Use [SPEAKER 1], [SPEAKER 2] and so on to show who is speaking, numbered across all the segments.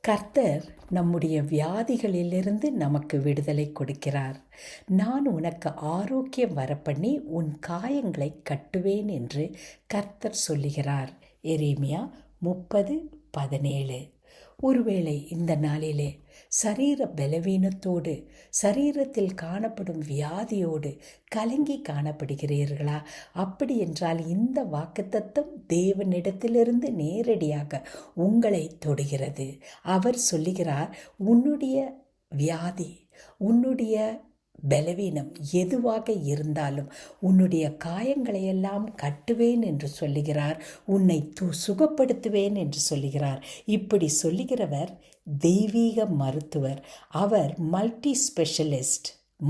[SPEAKER 1] கர்த்தர் நம்முடைய வியாதிகளிலிருந்து நமக்கு விடுதலை கொடுக்கிறார். நான் உனக்கு ஆரோக்கியம் வரப்பண்ணி உன் காயங்களை கட்டுவேன் என்று கர்த்தர் சொல்லுகிறார். எரேமியா முப்பது பதினேழு. ஒருவேளை இந்த நாளிலே சரீர பலவீனத்தோடு சரீரத்தில் காணப்படும் வியாதியோடு கலங்கி காணப்படுகிறீர்களா? அப்படி என்றால் இந்த வாக்குத்தத்தம் தேவனிடத்திலிருந்து நேரடியாக உங்களை தொடுகிறது. அவர் சொல்லுகிறார் உன்னுடைய வியாதி உன்னுடைய பலவீனம் எதுவாக இருந்தாலும் உன்னுடைய காயங்களையெல்லாம் கட்டுவேன் என்று சொல்லுகிறார். உன்னை து சுகப்படுத்துவேன் என்று சொல்லுகிறார். இப்படி சொல்லுகிறவர் தெய்வீக மருத்துவர். அவர் மல்டி ஸ்பெஷலிஸ்ட்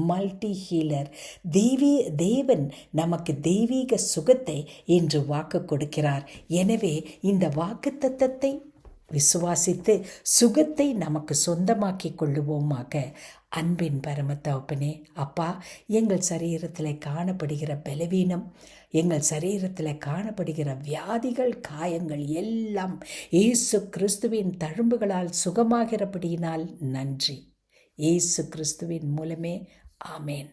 [SPEAKER 1] மல்டி ஹீலர் தெய்வீ தேவன் நமக்கு தெய்வீக சுகத்தை என்று வாக்கு கொடுக்கிறார். எனவே இந்த வாக்கு தத்தத்தை விசுவாசித்து சுகத்தை நமக்கு சொந்தமாக்கி கொள்ளுவோமாக. அன்பின் பரமத்தவப்பனே அப்பா எங்கள் சரீரத்தில் காணப்படுகிற பலவீனம் எங்கள் சரீரத்தில் காணப்படுகிற வியாதிகள் காயங்கள் எல்லாம் இயேசு கிறிஸ்துவின் தழும்புகளால் சுகமாகிறபடியினால் நன்றி. இயேசு கிறிஸ்துவின் மூலமே ஆமேன்.